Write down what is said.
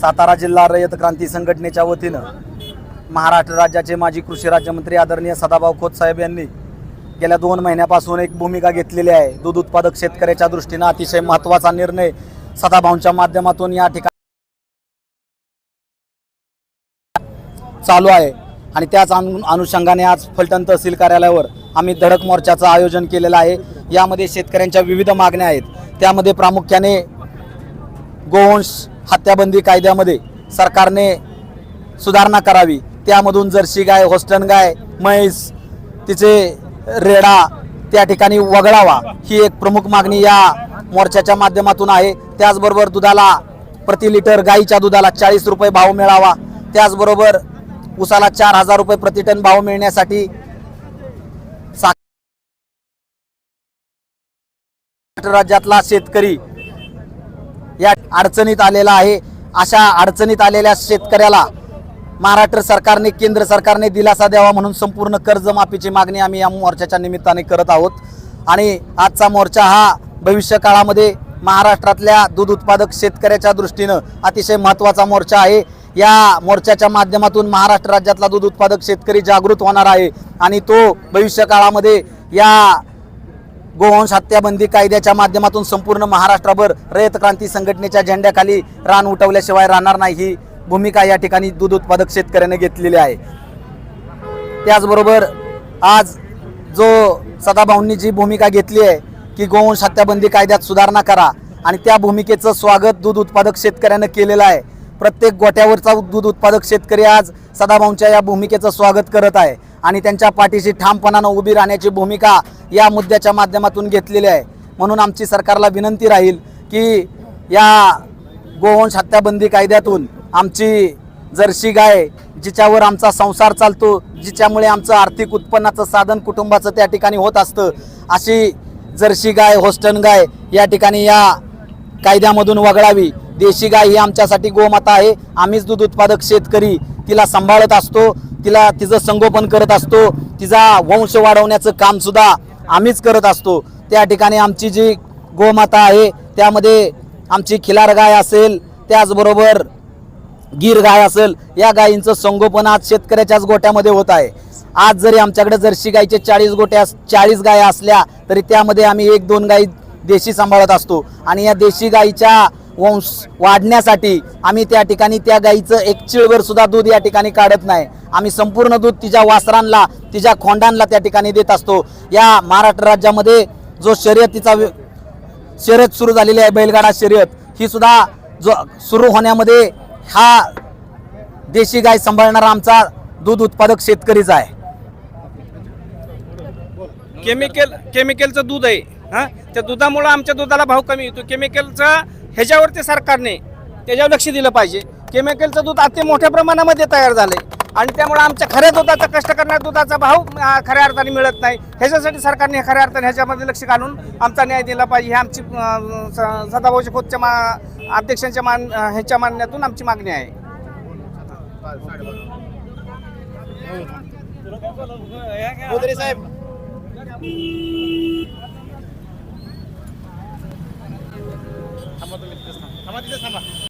सातारा जिल्हा रयत क्रांती संघटनेच्या वतीनं महाराष्ट्र राज्याचे माजी कृषी राज्यमंत्री आदरणीय सदाभाऊ खोत साहेब यांनी गेल्या दोन महिन्यापासून एक भूमिका घेतलेली आहे. दूध उत्पादक शेतकऱ्याच्या दृष्टीनं अतिशय महत्त्वाचा निर्णय सदाभाऊंच्या माध्यमातून या ठिकाणी चालू आहे. आणि त्याच अनु अनुषंगाने आज फलटण तहसील कार्यालयावर आम्ही धडक मोर्चाचं आयोजन केलेलं आहे. यामध्ये शेतकऱ्यांच्या विविध मागण्या आहेत. त्यामध्ये प्रामुख्याने गोवंश हत्याबंदी कायद्यामध्ये सरकारने सुधारणा करावी. त्यामधून जर्सी गाय होस्टन गाय म्हैस तिचे रेडा त्या ठिकाणी वगळावा. ही एक प्रमुख मागणी या मोर्चाच्या माध्यमातून आहे. त्याचबरोबर दुधाला प्रति लिटर गाईच्या दुधाला चाळीस रुपये भाव मिळावा. त्याचबरोबर उसाला चार हजार रुपये प्रतिटन भाव मिळण्यासाठी महाराष्ट्र राज्यातला शेतकरी अडचणीत आलेला आहे. अशा अडचणीत आलेल्या शेतकऱ्याला महाराष्ट्र सरकारने केंद्र सरकारने दिलासा द्यावा म्हणून संपूर्ण कर्जमाफीची मागणी आम्ही या मोर्चाच्या निमित्ताने करत आहोत. आणि आजचा मोर्चा हा भविष्य काळामध्ये महाराष्ट्रातल्या दूध उत्पादक शेतकऱ्याच्या दृष्टीनं अतिशय महत्त्वाचा मोर्चा आहे. या मोर्चाच्या माध्यमातून महाराष्ट्र राज्यातला दूध उत्पादक शेतकरी जागृत होणार आहे. आणि तो भविष्य काळामध्ये या गोवंश हत्याबंदी कायद्याच्या माध्यमातून संपूर्ण महाराष्ट्रभर रयत क्रांती संघटनेच्या झेंड्याखाली रान उठवल्याशिवाय राहणार नाही ही भूमिका या ठिकाणी दूध उत्पादक शेतकऱ्याने घेतलेली आहे. त्याचबरोबर आज जो सदाभाऊंनी जी भूमिका घेतली आहे की गोवंश हत्याबंदी कायद्यात सुधारणा करा आणि त्या भूमिकेचं स्वागत दूध उत्पादक शेतकऱ्यानं केलेलं आहे. प्रत्येक गोट्यावरचा दूध उत्पादक शेतकरी आज सदाभाऊंच्या या भूमिकेचं स्वागत करत आहे. आणि त्यांच्या पाठीशी ठामपणानं उभी राहण्याची भूमिका या मुद्द्याच्या माध्यमातून घेतलेली आहे. म्हणून आमची सरकारला विनंती राहील की या गोवंश हत्याबंदी कायद्यातून आमची जर्सी गाय जिच्यावर आमचा संसार चालतो जिच्यामुळे आमचं आर्थिक उत्पन्नाचं साधन कुटुंबाचं त्या ठिकाणी होत असतं अशी जर्सी गाय होस्टन गाय या ठिकाणी या कायद्यामधून वगळावी. देशी गाय ही आमच्यासाठी गोमाता आहे. आम्हीच दूध उत्पादक शेतकरी तिला सांभाळत असतो. तिला तिचं संगोपन करत असतो तिचा वंश वाढवण्याचं काम सुद्धा आम्हीच करत असतो. त्या ठिकाणी आमची जी गोमाता आहे त्यामध्ये आमची खिलार गाय असेल त्याचबरोबर गीर गाय असेल या गायींचं संगोपन आज शेतकऱ्याच्याच गोट्यामध्ये होत आहे. आज जरी आमच्याकडे जर्सी गायचे चाळीस गोट्या चाळीस गाया असल्या तरी त्यामध्ये आम्ही एक दोन गायी देशी सांभाळत असतो. आणि या देशी गायीच्या वंश वाढण्यासाठी आम्ही त्या ठिकाणी त्या गाईचं एक चिळभर सुद्धा दूध या ठिकाणी काढत नाही. आम्ही संपूर्ण दूध तिच्या वासरांना तिच्या खोंडांना त्या ठिकाणी देत असतो. या महाराष्ट्र राज्यामध्ये जो शर्यतीचा शर्यत सुरू झालेली आहे बैलगाडा शर्यत ही सुद्धा जो सुरू होण्यामध्ये हा देशी गाय सांभाळणारा आमचा दूध उत्पादक शेतकरीच आहे. केमिकल केमिकलचं दूध आहे हां? त्या दुधामुळं आमच्या दुधाला भाव कमी येतो केमिकलचं ह्याच्यावरती सरकारने त्याच्यावर लक्ष दिलं पाहिजे. केमिकलचं दूध अति मोठ्या प्रमाणामध्ये तयार झालंय. आणि त्यामुळे आमच्या खऱ्या दुधाचा कष्ट करणाऱ्या दुधाचा भाव खऱ्या अर्थाने मिळत नाही. ह्याच्यासाठी सरकारने खऱ्या अर्थाने ह्याच्यामध्ये लक्ष घालून आमचा न्याय दिला पाहिजे. ही आमची सदाभाऊजी स- खोतच्या मा अध्यक्षांच्या मान ह्याच्या मान्यातून आमची मागणी आहे. साहेब. సమ్మతులు ఇప్పిస్తాం సమ్మతి సమ్మ